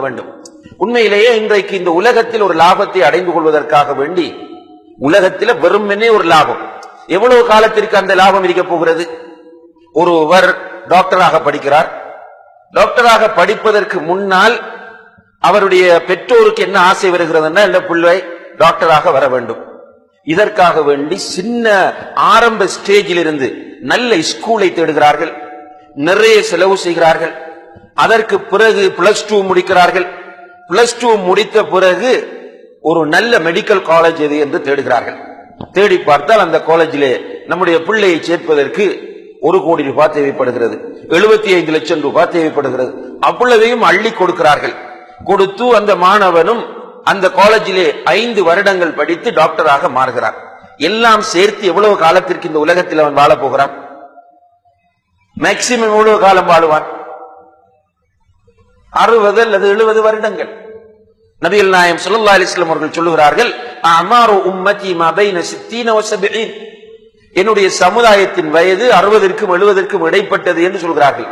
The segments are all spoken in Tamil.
வேண்டும். உண்மையிலேயே இன்றைக்கு இந்த உலகத்தில் ஒரு லாபத்தை அடைந்து கொள்வதற்காக வேண்டி உலகத்தில் வெறுமனே ஒரு லாபம். எவ்வளவு காலத்திற்கு அந்த லாபம் இருக்க போகிறது? ஒருவர் டாக்டராக படிக்கிறார். டாக்டராக படிப்பதற்கு முன்னால் அவருடைய பெற்றோருக்கு என்ன ஆசை வருகிறதுன்னா இந்த பிள்ளை டாக்டராக வர வேண்டும். இதற்காக வேண்டி சின்ன ஆரம்ப ஸ்டேஜில் இருந்து நல்ல ஸ்கூலை தேடுகிறார்கள். நிறைய செலவு செய்கிறார்கள். அதற்கு பிறகு பிளஸ் டூ முடிக்கிறார்கள். பிளஸ் டூ முடித்த பிறகு ஒரு நல்ல மெடிக்கல் காலேஜ் எது என்று தேடுகிறார்கள். தேடி பார்த்தால் அந்த காலேஜிலே நம்முடைய பிள்ளையை சேர்ப்பதற்கு ஒரு கோடி ரூபாய் தேவைப்படுகிறது. எழுபத்தி ஐந்து லட்சம் ரூபாய் தேவைப்படுகிறது. அவ்வளவையும் அள்ளி கொடுக்கிறார்கள். கொடுத்து அந்த மாணவனும் அந்த காலேஜிலே ஐந்து வருடங்கள் படித்து டாக்டராக மாறுகிறார். எல்லாம் சேர்த்து எவ்வளவு காலத்திற்கு இந்த உலகத்தில் அவன் வாழப் போகிறான்? மேக்சிமம் எவ்வளவு காலம் வாழுவான்? அறுபது அல்லது எழுபது வருடங்கள். நபிகள் நாயம் சுல்லா அலிஸ்லாம் அவர்கள் சொல்லுகிறார்கள் அமாரு உம்மதி மா சித்தீன என்னுடைய சமுதாயத்தின் வயது அறுபதற்கும் எழுபதற்கும் இடைப்பட்டது என்று சொல்கிறார்கள்.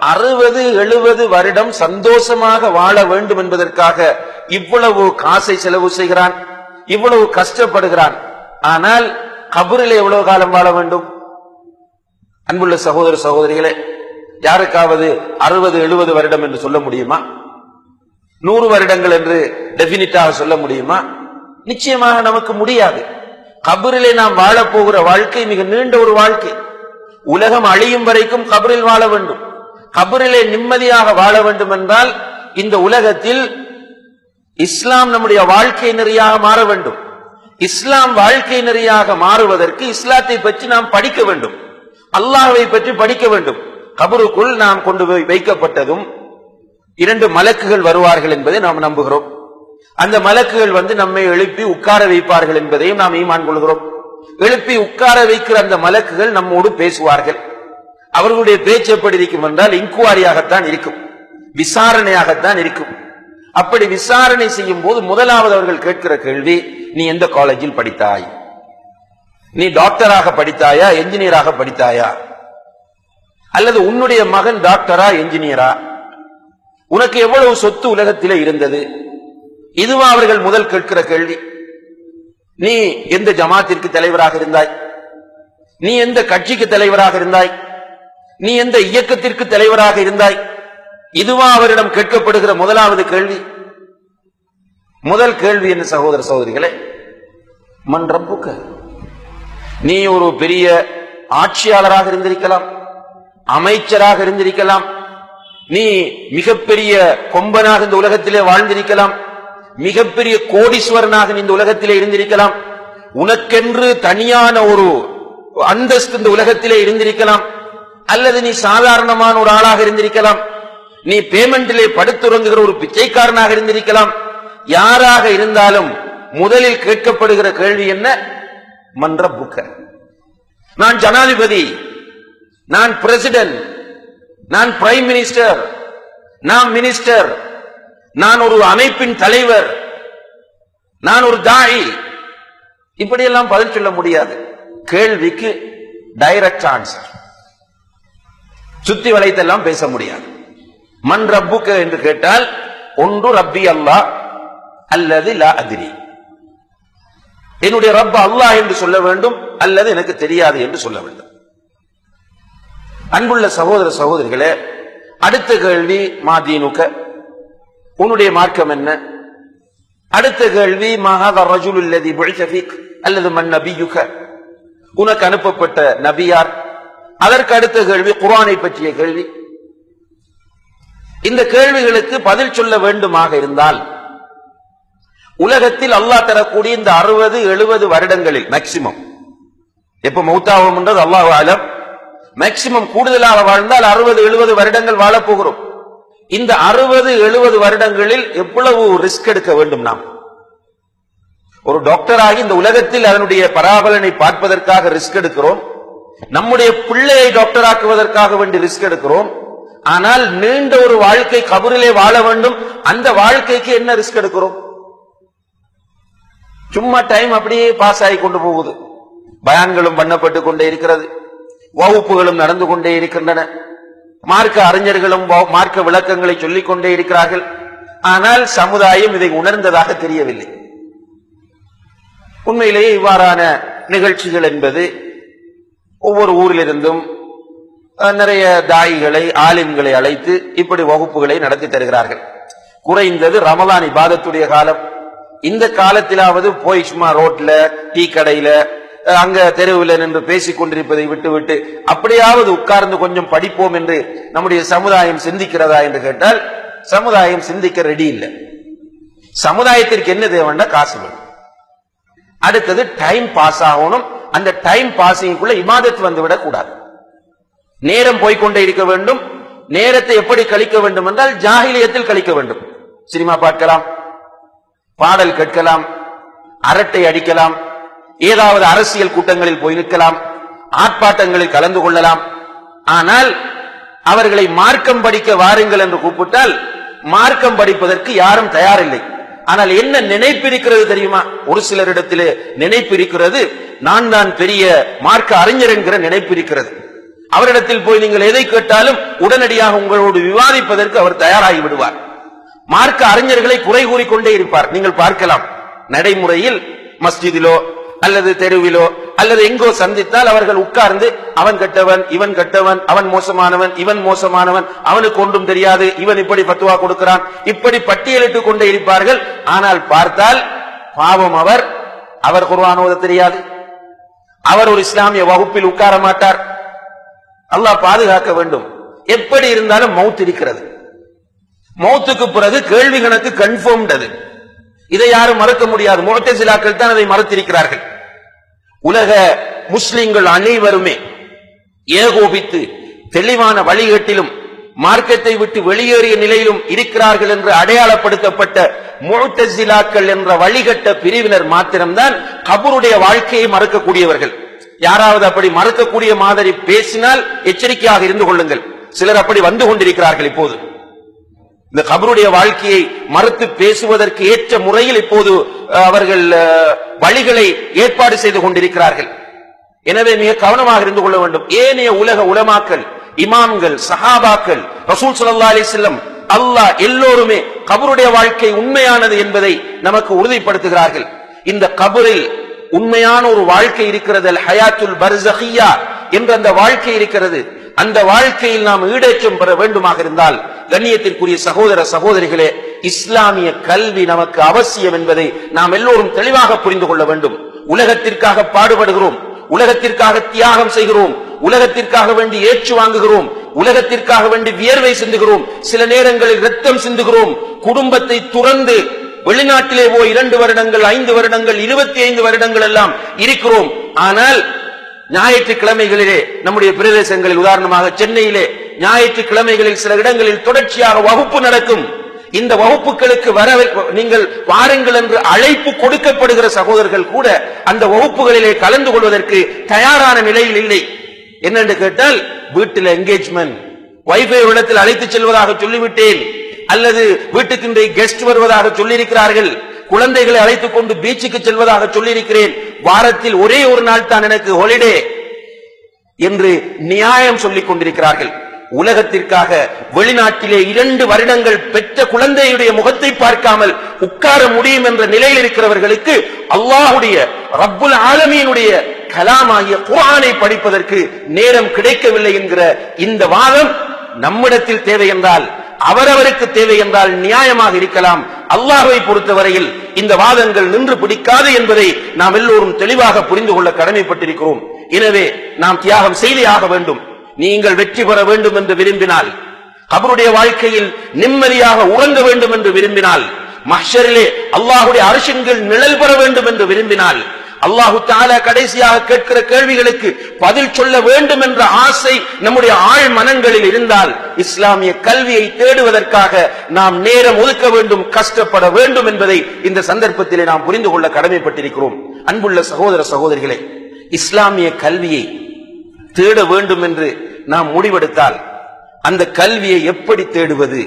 அறுபது எழுபது வருடம் சந்தோஷமாக வாழ வேண்டும் என்பதற்காக இவ்வளவு காசை செலவு செய்கிறான் இவ்வளவு கஷ்டப்படுகிறான். ஆனால் கபரில் எவ்வளவு காலம் வாழ வேண்டும்? அன்புள்ள சகோதர சகோதரிகளே யாருக்காவது அறுபது எழுபது வருடம் என்று சொல்ல முடியுமா? நூறு வருடங்கள் என்று டெபினிட்டாக சொல்ல முடியுமா? நிச்சயமாக நமக்கு முடியாது. கபரிலே நாம் வாழப்போகிற வாழ்க்கை மிக நீண்ட ஒரு வாழ்க்கை. உலகம் அழியும் வரைக்கும் கபரில் வாழ வேண்டும். கபரிலே நிம்மதியாக வாழ வேண்டும் என்றால் இந்த உலகத்தில் இஸ்லாம் நம்முடைய வாழ்க்கை நெறியாக மாற வேண்டும். இஸ்லாம் வாழ்க்கை நெறியாக மாறுவதற்கு இஸ்லாத்தை பற்றி நாம் படிக்க வேண்டும். அல்லாஹை பற்றி படிக்க வேண்டும். கபருக்குள் நாம் கொண்டு போய் வைக்கப்பட்டதும் இரண்டு மலக்குகள் வருவார்கள் என்பதை நாம் நம்புகிறோம். அந்த மலக்குகள் வந்து நம்மை எழுப்பி உட்கார வைப்பார்கள் என்பதையும் நாம் ஈமான் கொள்கிறோம். எழுப்பி உட்கார வைக்கிற அந்த மலக்குகள் நம்மோடு பேசுவார்கள். அவர்களுடைய பேச்சு எப்படி இருக்கும் என்றால் இன்குவாரியாகத்தான் இருக்கும். விசாரணையாகத்தான் இருக்கும். அப்படி விசாரணை செய்யும் போது முதலாவது அவர்கள் கேட்கிற கேள்வி நீ எந்த காலேஜில் படித்தாய்? நீ டாக்டராக படித்தாயா? என்ஜினியராக படித்தாயா? அல்லது உன்னுடைய மகன் டாக்டரா என்ஜினியரா? உனக்கு எவ்வளவு சொத்து உலகத்திலே இருந்தது? இதுவா அவர்கள் முதல் கேட்கிற கேள்வி. நீ எந்த ஜமாத்திற்கு தலைவராக இருந்தாய்? நீ எந்த கட்சிக்கு தலைவராக இருந்தாய்? நீ எந்த இயக்கத்திற்கு தலைவராக இருந்தாய்? இதுவா அவரிடம் கேட்கப்படுகிற முதலாவது கேள்வி. முதல் கேள்வி என்ன சகோதர சகோதரிகளே? மன் ரப்புக்க. நீ ஒரு பெரிய ஆட்சியாளராக இருந்திருக்கலாம். அமைச்சராக இருந்திருக்கலாம். நீ மிகப்பெரிய கொம்பனாக இந்த உலகத்திலே வாழ்ந்திருக்கலாம். மிகப்பெரிய கோடீஸ்வரனாக நீ இந்த உலகத்திலே இருந்திருக்கலாம். உனக்கென்று தனியான ஒரு அந்தஸ்து இந்த உலகத்திலே இருந்திருக்கலாம். அல்லது நீ சாதாரணமான ஒரு ஆளாக இருந்திருக்கலாம். நீ பேமெண்டிலே படுத்துறங்குகிற ஒரு பிச்சைக்காரனாக இருந்திருக்கலாம். யாராக இருந்தாலும் முதலில் கேட்கப்படுகிற கேள்வி என்ன? மன்ற புக்க. நான் ஜனாதிபதி. நான் பிரசிடென்ட் நான் பிரைம் மினிஸ்டர் நான் மினிஸ்டர் நான் ஒரு அமைப்பின் தலைவர் நான் ஒரு தாய். இப்படியெல்லாம் பதில் சொல்ல முடியாது. கேள்விக்கு டைரக்ட் ஆன்சர் சுத்தி வளைத்தெல்லாம் பேச முடியாது. மண் ரப்புக்கு என்று கேட்டால் ஒன்று ரப்பி அல்லா அல்லது லா அதிரி. என்னுடைய ரப்ப அல்லாஹ் என்று சொல்ல வேண்டும் அல்லது எனக்கு தெரியாது என்று சொல்ல வேண்டும். அன்புள்ள சகோதர சகோதரிகளே அடுத்த கேள்வி மாதீனுக்க உன்னுடைய மார்க்கம் என்ன? அடுத்த கேள்வி மகாத ரஜுல் இல்லதி அல்லது மன் நபியுக? உனக்கு அனுப்பப்பட்ட நபியார் அதற்கு அடுத்த கேள்வி குர்ஆனை பற்றிய கேள்வி. இந்த கேள்விகளுக்கு பதில் சொல்ல வேண்டுமாக இருந்தால் உலகத்தில் அல்லாஹ் தரக்கூடிய இந்த அறுபது எழுபது வருடங்களில் மேக்சிமம் எப்ப மௌத்தாகும் அல்லாஹ் ஆலம் மேக்சிமம் கூடுதலாக வாழ்ந்தால் அறுபது எழுபது வருடங்கள் வாழப் போகிறோம். இந்த அறுபது எழுபது வருடங்களில் எவ்வளவு ரிஸ்க் எடுக்க வேண்டும் நாம்? ஒரு டாக்டராகி இந்த உலகத்தில் அதனுடைய பராபலனை பார்ப்பதற்காக ரிஸ்க் எடுக்கிறோம். நம்முடைய பிள்ளையை டாக்டர் ஆக்குவதற்காக வேண்டி ரிஸ்க் எடுக்கிறோம். ஆனால் நீண்ட ஒரு வாழ்க்கை கபரிலே வாழ வேண்டும். அந்த வாழ்க்கைக்கு என்ன ரிஸ்க் எடுக்கிறோம்? சும்மா டைம் அப்படியே பாஸ் ஆகி கொண்டு போகுது. பயான்களும் பண்ணப்பட்டு கொண்டே இருக்கிறது. வகுப்புகளும் நடந்து கொண்டே இருக்கின்றன. மார்க்க அறிஞர்களும் வ- மார்க்க விளக்கங்களை சொல்லிக் கொண்டே இருக்கிறார்கள். ஆனால் சமுதாயம் இதை உணர்ந்ததாக தெரியவில்லை. உண்மையிலேயே இவ்வாறான நிகழ்ச்சிகள் என்பது ஒவ்வொரு ஊரிலிருந்தும் நிறைய தாயிகளை ஆலிம்களை அழைத்து இப்படி வகுப்புகளை நடத்தி தருகிறார்கள். குறைந்தது ரமலான் இபாதத்துடைய காலம். இந்த காலத்திலாவது போய் சும்மா ரோட்ல டீ கடையில அங்க தெருவில் நின்று பேசிக் கொண்டிருப்பதை விட்டுவிட்டு அப்படியாவது உட்கார்ந்து கொஞ்சம் படிப்போம் என்று நம்முடைய சமுதாயம் சிந்திக்கிறதா என்று கேட்டால் சமுதாயம் சிந்திக்க ரெடி இல்லை. சமுதாயத்திற்கு என்ன தேவைன்னா காசு வேணும். அடுத்தது டைம் பாஸ் ஆகணும். அந்த டைம் பாசிங்குள்ள இமாதத்து வந்து விடக்கூடாது. நேரம் போய்க்கொண்டே இருக்க வேண்டும். நேரத்தை எப்படி கழிக்க வேண்டும் என்றால் ஜாகிலியத்தில் கழிக்க வேண்டும். சினிமா பார்க்கலாம் பாடல் கேட்கலாம் அரட்டை அடிக்கலாம் ஏதாவது அரசியல் கூட்டங்களில் போய் நிற்கலாம் ஆர்ப்பாட்டங்களில் கலந்து கொள்ளலாம். ஆனால் அவர்களை மார்க்கம் படிக்க வாருங்கள் என்று கூப்பிட்டால் மார்க்கம் படிப்பதற்கு யாரும் தயாரில்லை. ஆனால் என்ன நினைப்பிருக்கிறது தெரியுமா? ஒரு சிலரிடத்திலே நினைப்பிருக்கிறது நான் தான் பெரிய மார்க்க அறிஞர் என்கிற நினைப்பிருக்கிறது. அவரிடத்தில் போய் நீங்கள் எதை கேட்டாலும் உடனடியாக உங்களோடு விவாதிப்பதற்கு அவர் தயாராகி விடுவார். மார்க்க அறிஞர்களை குறை கூறிக்கொண்டே இருப்பார். நீங்கள் பார்க்கலாம். நடைமுறையில் மஸ்ஜிதிலோ அல்லது தெருவிலோ அல்லது எங்கோ சந்தித்தால் அவர்கள் உட்கார்ந்து அவன் கெட்டவன் இவன் கெட்டவன் அவன் மோசமானவன் இவன் மோசமானவன் அவனுக்கு ஒன்றும் தெரியாது இவன் இப்படி பத்துவா கொடுக்கிறான் இப்படி பட்டியலிட்டுக் கொண்டே இருப்பார்கள். ஆனால் பார்த்தால் பாவம் அவர் அவர் குர்ஆன் ஓத தெரியாது. அவர் ஒரு இஸ்லாமிய வகுப்பில் உட்கார மாட்டார். அல்லாஹ் பாதுகாக்க வேண்டும். எப்படி இருந்தாலும் மவுத் இருக்கிறது. மௌத்துக்கு பிறகு கேள்வி கணக்கு கன்ஃபார்ம்ட் அது. இதை யாரும் மறக்க முடியாது. முகத்தசிலாக்கள் தான் அதை மறுத்திருக்கிறார்கள். உலக முஸ்லிம்கள் அனைவருமே ஏகோபித்து தெளிவான வழிகட்டிலும் மார்க்கத்தை விட்டு வெளியேறிய நிலையிலும் இருக்கிறார்கள் என்று அடையாளப்படுத்தப்பட்ட முழுத்தசிலாக்கள் என்ற வழிகட்ட பிரிவினர் மாத்திரம்தான் கபூருடைய வாழ்க்கையை மறக்கக்கூடியவர்கள். யாராவது அப்படி மறக்கக்கூடிய மாதிரி பேசினால் எச்சரிக்கையாக இருந்து கொள்ளுங்கள். சிலர் அப்படி வந்து கொண்டிருக்கிறார்கள் இப்போது. இந்த கபருடைய வாழ்க்கையை மறுத்து பேசுவதற்கு ஏற்ற முறையில் இப்போது அவர்கள் வழிகளை ஏற்பாடு செய்து கொண்டிருக்கிறார்கள். எனவே மிக கவனமாக இருந்து கொள்ள வேண்டும். ஏனைய உலக உலமாக்கள் இமாம்கள் சஹாபாக்கள் ரசூல் ஸல்லல்லாஹு அலைஹி அல்லாஹ் எல்லோருமே கபருடைய வாழ்க்கை உண்மையானது என்பதை நமக்கு உறுதிப்படுத்துகிறார்கள். இந்த கபரில் உண்மையான ஒரு வாழ்க்கை இருக்கிறது அல் ஹயாத்துல் பர்சஹியா என்ற அந்த வாழ்க்கை இருக்கிறது. அந்த வாழ்க்கையில் நாம் ஈடேற்றம் பெற வேண்டுமாக இருந்தால் கண்ணியத்திற்குரிய சகோதர சகோதரிகளே இஸ்லாமிய கல்வி நமக்கு அவசியம் என்பதை நாம் எல்லோரும் தெளிவாக புரிந்து கொள்ள வேண்டும். உலகத்திற்காக பாடுபடுகிறோம். உலகத்திற்காக தியாகம் செய்கிறோம். உலகத்திற்காக வேண்டி ஏற்று வாங்குகிறோம். உலகத்திற்காக வேண்டி வியர்வை சிந்துகிறோம். சில நேரங்களில் ரத்தம் சிந்துகிறோம். குடும்பத்தை துறந்து வெளிநாட்டிலே போய் இரண்டு வருடங்கள் ஐந்து வருடங்கள் இருபத்தி ஐந்து வருடங்கள் எல்லாம் இருக்கிறோம். ஆனால் ஞாயிற்றுக்கிழமைகளிலே நம்முடைய பிரதேசங்களில் உதாரணமாக சென்னையிலே ஞாயிற்றுக்கிழமைகளில் சில இடங்களில் தொடர்ச்சியாக வகுப்பு நடக்கும். இந்த வகுப்புகளுக்கு வர நீங்கள் வாருங்கள் என்று அழைப்பு கொடுக்கப்படுகிற சகோதரர்கள் கூட அந்த வகுப்புகளிலே கலந்து கொள்வதற்கு தயாரான நிலையில் இல்லை. என்னென்று கேட்டால் வீட்டில் என்கேஜ்மெண்ட் வைஃபை இடத்தில் அழைத்துச் செல்வதாக சொல்லிவிட்டேன். அல்லது வீட்டுக்கு இன்றைய கெஸ்ட் வருவதாக சொல்லியிருக்கிறார்கள். குழந்தைகளை அழைத்துக் கொண்டு பீச்சுக்கு செல்வதாக சொல்லியிருக்கிறேன். வாரத்தில் ஒரே ஒரு நாள் தான் எனக்கு ஹாலிடே என்று நியாயம் சொல்லிக் கொண்டிருக்கிறார்கள். உலகத்திற்காக வெளிநாட்டிலே இரண்டு வருடங்கள் பெற்ற குழந்தையுடைய முகத்தை பார்க்காமல் உட்கார முடியும் என்ற நிலையில் இருக்கிறவர்களுக்கு அல்லாஹுடைய ரப்புல் ஆலமியினுடைய கலாமாகிய குரானை படிப்பதற்கு நேரம் கிடைக்கவில்லை என்கிற இந்த வாதம் நம்மிடத்தில் தேவை என்றால் அவரவருக்கு தேவை என்றால் நியாயமாக இருக்கலாம். அல்லாஹை பொறுத்தவரையில் இந்த வாதங்கள் நின்று பிடிக்காது என்பதை நாம் எல்லோரும் தெளிவாக புரிந்து கொள்ள கடமைப்பட்டிருக்கிறோம். எனவே நாம் தியாகம் செய்தே ஆக வேண்டும். நீங்கள் வெற்றி பெற வேண்டும் என்று விரும்பினால் கபருடைய வாழ்க்கையில் நிம்மதியாக உறங்க வேண்டும் என்று விரும்பினால் மஹ்ஷரிலே அல்லாஹுடைய அரசின்கள் நிழல் பெற வேண்டும் என்று விரும்பினால் அல்லாஹு தாலா கடைசியாக கேட்கிற கேள்விகளுக்கு பதில் சொல்ல வேண்டும் என்ற ஆசை நம்முடைய ஆழ் மனங்களில் இருந்தால் இஸ்லாமிய கல்வியை தேடுவதற்காக நாம் நேரம் ஒதுக்க வேண்டும் கஷ்டப்பட வேண்டும் என்பதை இந்த சந்தர்ப்பத்திலே நாம் புரிந்து கொள்ள கடமைப்பட்டிருக்கிறோம். அன்புள்ள சகோதர சகோதரிகளே இஸ்லாமிய கல்வியை தேட வேண்டும் என்று நாம் முடிவெடுத்தால் அந்த கல்வியை எப்படி தேடுவது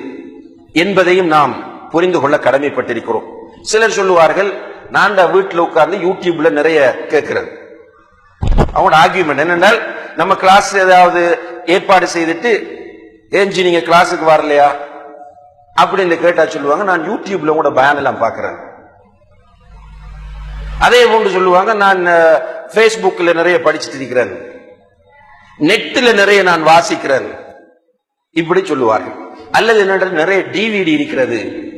என்பதையும் நாம் புரிந்து கொள்ள கடமைப்பட்டிருக்கிறோம். சிலர் சொல்லுவார்கள் நான் தான் உட்கார்ந்து யூடியூப்ல நிறைய கேட்கிறது. அவனோட ஆர்கியூமெண்ட் என்னென்னால் நம்ம கிளாஸ் ஏதாவது ஏற்பாடு செய்துட்டு ஏஞ்சி நீங்க கிளாஸுக்கு வரலையா? அப்படின்னு கேட்டா சொல்லுவாங்க நான் யூடியூப்ல கூட பயன் எல்லாம் பாக்குறேன் அதே போன்று சொல்லுவாங்க நான் பேஸ்புக்ல நிறைய படிச்சுட்டு இருக்கிறேன். நெட்டில் நிறைய நான் வாசிக்கிறேன். இப்படி சொல்லுவார்கள். அல்லது என்ன நிறைய டிவிடி இருக்கிறது.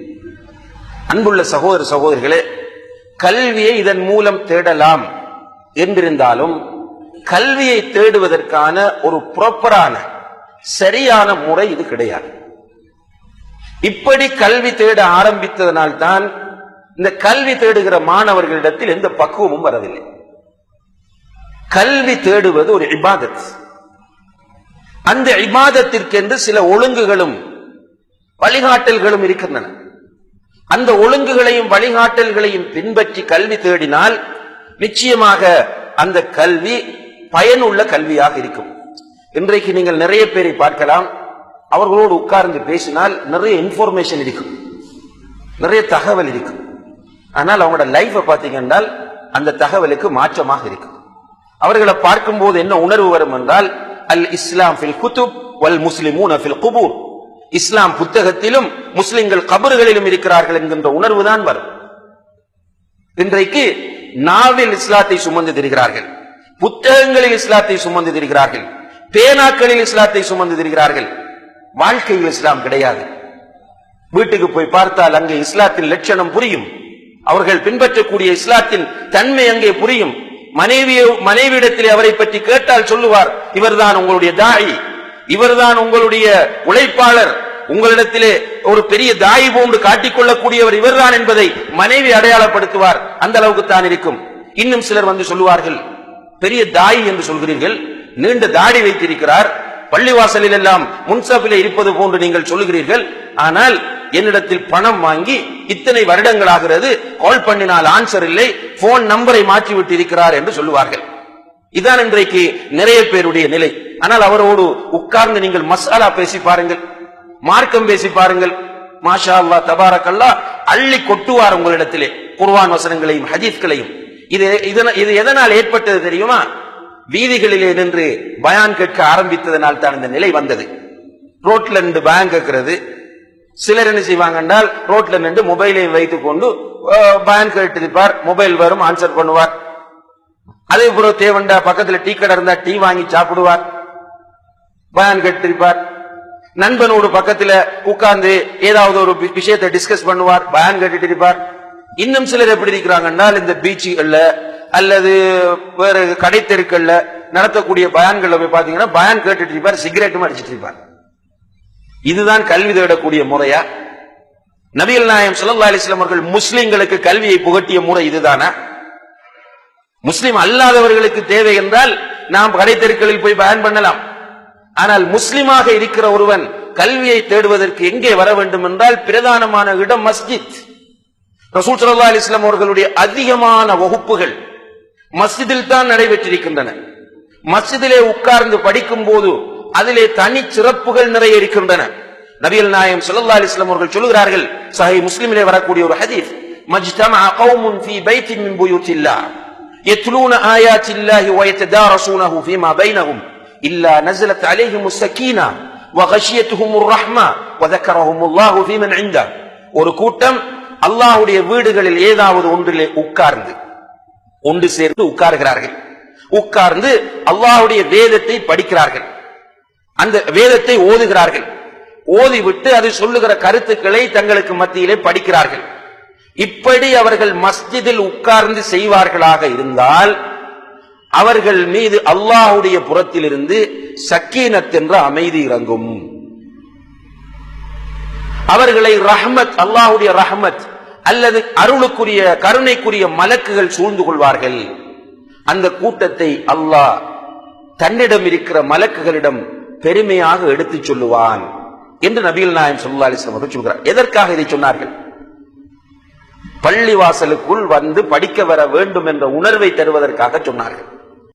அன்புள்ள சகோதர சகோதரிகளே கல்வியை இதன் மூலம் தேடலாம் என்றிருந்தாலும் கல்வியை தேடுவதற்கான ஒரு ப்ராப்பரான சரியான முறை இது கிடையாது. இப்படி கல்வி தேட ஆரம்பித்ததனால்தான் இந்த கல்வி தேடுகிற மாணவர்களிடத்தில் எந்த பக்குவமும் வரவில்லை. கல்வி தேடுவது ஒரு இபாதத். அந்த இபாதத்திற்கென்று சில ஒழுங்குகளும் வழிகாட்டல்களும் இருக்கின்றன. அந்த ஒழுங்குகளையும் வழிகாட்டல்களையும் பின்பற்றி கல்வி தேடினால் நிச்சயமாக அந்த கல்வி பயனுள்ள கல்வியாக இருக்கும். இன்றைக்கு நீங்கள் நிறைய பேரை பார்க்கலாம். அவர்களோடு உட்கார்ந்து பேசினால் நிறைய இன்ஃபர்மேஷன் இருக்கும். நிறைய தகவல் இருக்கும். ஆனால் அவங்களோட லைஃபை பார்த்தீங்கன்னா அந்த தகவலுக்கு மாற்றமாக இருக்கும். அவர்களை பார்க்கும்போது என்ன உணர்வு வரும் என்றால் அல் இஸ்லாம் ஃபில் குத்துப் வல் முஸ்லிமூன ஃபில் குபூர் இஸ்லாம் புத்தகத்திலும் முஸ்லிம்கள் கபறுகளிலும் இருக்கிறார்கள் என்கின்ற உணர்வு தான் வரும். இன்றைக்கு நாவில் இஸ்லாத்தை சுமந்து திரிகிறார்கள். புத்தகங்களில் இஸ்லாத்தை சுமந்து திரிகிறார்கள். பேனாக்களில் இஸ்லாத்தை சுமந்து திரிகிறார்கள். வாழ்க்கையில் இஸ்லாம் கிடையாது. வீட்டுக்கு போய் பார்த்தால் அங்கே இஸ்லாத்தின் லட்சணம் புரியும். அவர்கள் பின்பற்றக்கூடிய இஸ்லாத்தின் தன்மை அங்கே புரியும். மனைவியை மனைவியிடத்திலே அவரை பற்றி கேட்டால் சொல்லுவார் இவர்தான் உங்களுடைய தாய் இவர்தான் உங்களுடைய உழைப்பாளர் உங்களிடத்திலே ஒரு பெரிய தாய் போன்று காட்டிக்கொள்ளக்கூடியவர் இவர்தான் என்பதை மனைவி அடையாளப்படுத்துவார். அந்த அளவுக்கு தான் இருக்கும். இன்னும் சிலர் வந்து சொல்லுவார்கள் பெரிய தாய் என்று சொல்கிறீர்கள் நீண்ட தாடி வைத்திருக்கிறார் பள்ளிவாசலில் எல்லாம் முன்சபில இருப்பது போன்று நீங்கள் சொல்லுகிறீர்கள் ஆனால் என்னிடத்தில் பணம் வாங்கி இத்தனை வருடங்கள் ஆகிறது கால் பண்ணினால் ஆன்சர் இல்லை. போன் நம்பரை மாற்றி விட்டு இருக்கிறார் என்று சொல்லுவார்கள். இதான் இன்றைக்கு நிறைய பேருடைய நிலை. ஆனால் அவரோடு உட்கார்ந்து நீங்கள் மசாலா பேசி பாருங்கள். மார்க்கம் பேசி பாருங்கள். மாஷா அல்லா தபாரக்கல்லா அள்ளி கொட்டுவார் உங்களிடத்திலே. குர்வான் வசனங்களையும் ஹதீஸ்களையும். இது இது எதனால் ஏற்பட்டது தெரியுமா? வீதிகளிலே நின்று பயான் கேட்க ஆரம்பித்ததனால் தான் இந்த நிலை வந்தது. ரோட்ல நின்று பயான் கேட்கிறது. சிலர் என்ன செய்வாங்க என்றால் ரோட்ல நின்று மொபைலை வைத்துக் கொண்டு பயன் பயான் கேட்டிருப்பார். மொபைல் வரும் ஆன்சர் பண்ணுவார். அதே போல தேவண்டா? பக்கத்துல டீ கடை இருந்தா டீ வாங்கி சாப்பிடுவார். பயன் கேட்டிருப்பார். நண்பனோடு பக்கத்துல உட்கார்ந்து ஏதாவது ஒரு விஷயத்தை டிஸ்கஸ் பண்ணுவார். பயன் கேட்டுட்டு இருப்பார் இன்னும் சிலர் எப்படி இருக்கிறாங்க என்றால் இந்த பீச்சுகள்ல அல்லது வேற கடை தெருக்கள்ல நடத்தக்கூடிய பயான்கள்ல போய் பாத்தீங்கன்னா பயான் கேட்டுட்டு இருப்பார் சிகரெட்டும் அடிச்சிட்டு இருப்பார். இதுதான் கல்வி தேடக்கூடிய முறையா? நபிகள் நாயம் ஸல்லல்லாஹு அலிஸ்லாம் அவர்கள் முஸ்லிம்களுக்கு கல்வியை புகட்டிய முறை இதுதானா? முஸ்லிம் அல்லாதவர்களுக்கு தேவை என்றால் நாம் கடைத்தெருக்களில் போய் பயன் பண்ணலாம். ஆனால் முஸ்லிமாக இருக்கிற ஒருவன் கல்வியை தேடுவதற்கு எங்கே வர வேண்டும் என்றால் பிரதானமான இடம் மஸ்ஜித். ரசூல் ஸல்லல்லாஹு அலிஸ்லாம் அவர்களுடைய அதிகமான வகுப்புகள் மஸ்ஜிதில் தான் நடைபெற்றிருக்கின்றன. மஸ்ஜிதிலே உட்கார்ந்து படிக்கும் போது அதிலே தனி சிறப்புகள் நிறைய இருக்கின்றன நபிகள் நாயம் ஸல்லல்லாஹு அலைஹி வஸல்லம் அவர்கள் சொல்கிறார்கள் சஹீஹ் முஸ்லிமிலே வரக்கூடிய ஒரு ஹதீஸ் மஜ்தமஅ கௌமுன் ஃபீ பைத்தின் மின் புயூத்தில்லாஹ் يتلون آيات الله ويتدارسونه فيما بينهم إلا نزلت عليهم السكينة وغشيتهم الرحمة وذكرهم الله في من عنده ஒரு கூட்டம் அல்லாஹ்வுடைய வீடுகளில் ஏதாவது ஒன்றிலே உட்கார்ந்து ஒன்று சேர்ந்து உட்கார்கிறார்கள் உட்கார்ந்து அல்லாஹ்வுடைய வேதத்தை படிக்கிறார்கள் அந்த வேதத்தை ஓதுகிறார்கள். ஓதிவிட்டு அது சொல்லுகிற கருத்துக்களை தங்களுக்கு மத்தியிலே படிக்கிறார்கள். இப்படி அவர்கள் மஸ்ஜிதில் உட்கார்ந்து செய்வார்களாக இருந்தால் அவர்கள் மீது அல்லாஹுடைய புறத்திலிருந்து சக்கீனத் என்ற அமைதி இறங்கும். அவர்களை ரஹமத் அல்லாஹுடைய ரஹமத் அல்லது அருளுக்குரிய கருணைக்குரிய மலக்குகள் சூழ்ந்து கொள்வார்கள். அந்த கூட்டத்தை அல்லாஹ் தன்னிடம் இருக்கிற மலக்குகளிடம் பெருமையாக எடுத்துச் சொல்லுவான் என்று நபிகள் நாயம் சொல்லா அலைஹி அவர்கள் சொல்கிறார். எதற்காக இதை சொன்னார்கள்? பள்ளிவாசலுக்குள் வந்து படிக்க வர வேண்டும் என்ற உணர்வை தருவதற்காக சொன்னார்கள்.